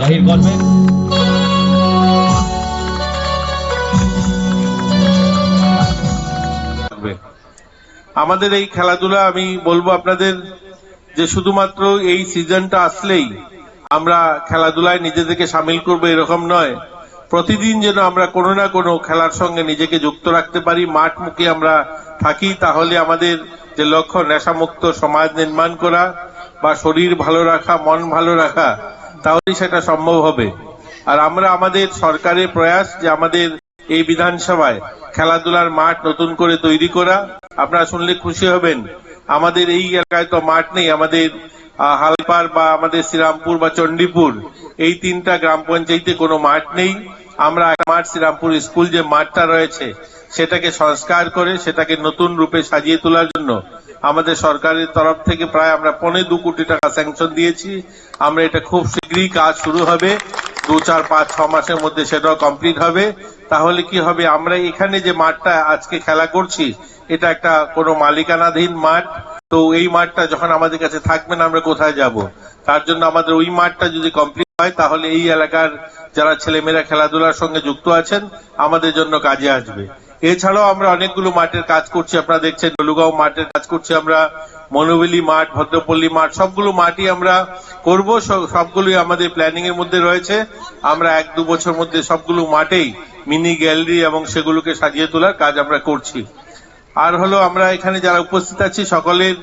জাহির করবেন আমাদের এই খেলাধুলা, আমি বলব আপনাদের যে শুধুমাত্র এই সিজনটা আসলেই আমরা খেলাধুলায় নিজেদেরকে সামিল করব এরকম নয়। প্রতিদিন যেন আমরা কোনো না কোনো খেলার সঙ্গে নিজেকে যুক্ত রাখতে পারি, মাঠ মুখে আমরা থাকি, তাহলে আমাদের যে লক্ষ্য, নেশামুক্ত সমাজ নির্মাণ করা বা শরীর ভালো রাখা, মন ভালো রাখা তাহলেই সেটা সম্ভব হবে। আর আমরা আমাদের সরকারের প্রয়াস যে আমাদের এই বিধানসভায় খেলাধুলার মাঠ নতুন করে তৈরি করা। আপনারা শুনলে খুশি হবেন। আমাদের এই এলাকায় তো মাঠ নেই, আমাদের হালপার বা আমাদের শ্রীরামপুর বা চণ্ডীপুর, এই তিনটা গ্রাম পঞ্চায়েতে কোনো মাঠ নেই। আমরা মাঠ শ্রীরামপুর স্কুল যে মাঠটা রয়েছে, সেটাকে সংস্কার করে, সেটাকে নতুন রূপে সাজিয়ে তোলার জন্য আমাদের সরকারের তরফ থেকে প্রায় আমরা পৌনে দু কোটি টাকা স্যাংশন দিয়েছি। আমরা এটা খুব শীঘ্রই কাজ শুরু হবে। দু, চার, পাঁচ, ছ মাসের মধ্যে সেটাও কমপ্লিট হবে। তাহলে কি হবে? আমরা এখানে যে মাঠটা আজকে খেলা করছি, এটা একটা কোনো মালিকানাধীন মাঠ। তো এই মাঠটা যখন আমাদের কাছে থাকবে না, আমরা কোথায় যাব? তার জন্য আমাদের ওই মাঠটা যদি কমপ্লিট হয়, তাহলে এই এলাকার যারা ছেলেমেয়েরা খেলাধুলার সঙ্গে যুক্ত আছেন, আমাদের জন্য কাজে আসবে। এছাড়াও আমরা অনেকগুলো মাঠের কাজ করছি, আপনারা দেখছেন ডলুগাঁও মাঠের কাজ করছি আমরা, মনোবেলি মাঠ, ভদ্রপল্লী মাঠ, সবগুলো মাঠই আমরা করব, সব- সবগুলোই আমাদের প্ল্যানিং এর মধ্যে রয়েছে। আমরা এক দু বছর মধ্যে সবগুলো মাঠেই মিনি গ্যালারি এবং সেগুলোকে সাজিয়ে তোলার কাজ আমরা করছি। আর হলো আমরা এখানে যারা উপস্থিত আছি, সকলের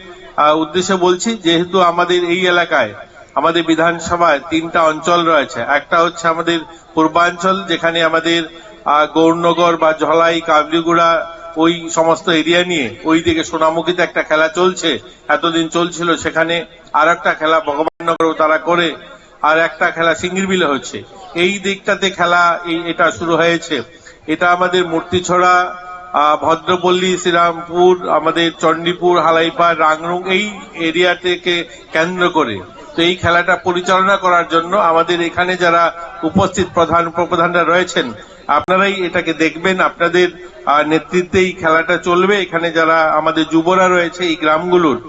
উদ্দেশ্যে বলছি, যেহেতু আমাদের এই এলাকায়, আমাদের বিধানসভায় তিনটা অঞ্চল রয়েছে, একটা হচ্ছে আমাদের পূর্বাঞ্চল, যেখানে আমাদের গৌরনগর বা ঝলাই, কাবলিগুড়া, ওই সমস্ত এরিয়া নিয়ে ওই দিকে সোনামুখীতে একটা খেলা চলছে, এতদিন চলছিল, সেখানে আর একটা খেলা ভগবাননগর তারা করে, আর একটা খেলা সিঙ্গিরবিলে হচ্ছে। এই দিকটাতে খেলা এটা শুরু হয়েছে। এটা আমাদের মূর্তিছড়া ভদ্রপল্লী, শ্রীরামপুর, আমাদের চণ্ডীপুর হালাইপাড় রাংরুং, এই এরিয়া থেকে কেন্দ্র করে। তো এই খেলাটা পরিচালনা করার জন্য আমাদের এখানে যারা উপস্থিত প্রধান উপপ্রধানরা রয়েছেন আপনারাই এটাকে দেখবেন, আপনাদের নেতৃত্বে এই খেলাটা চলবে। এখানে যারা আমাদের যুবরা রয়েছে এই গ্রামগুলোর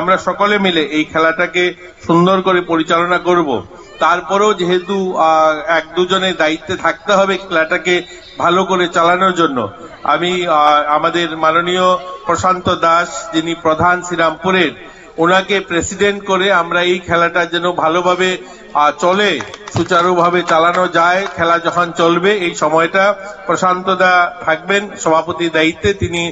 আমরা সকলে মিলে এই খেলাটাকে সুন্দর করে পরিচালনা করব। তারপরেও যেহেতু এক দুজনের দায়িত্বে থাকতে হবে খেলাটাকে ভালো করে চালানোর জন্য, আমি আমাদের মাননীয় প্রশান্ত দাস যিনি প্রধান শ্রীরামপুরের, ওনাকে প্রেসিডেন্ট করে আমরা এই খেলাটা যেন ভালোভাবে চলে। সুচারুভাবে চালানো যায় খেলা যখন চলবে এই সময়টা প্রশান্ত দা থাকবেন। সভাপতি দায়িত্বে তিনি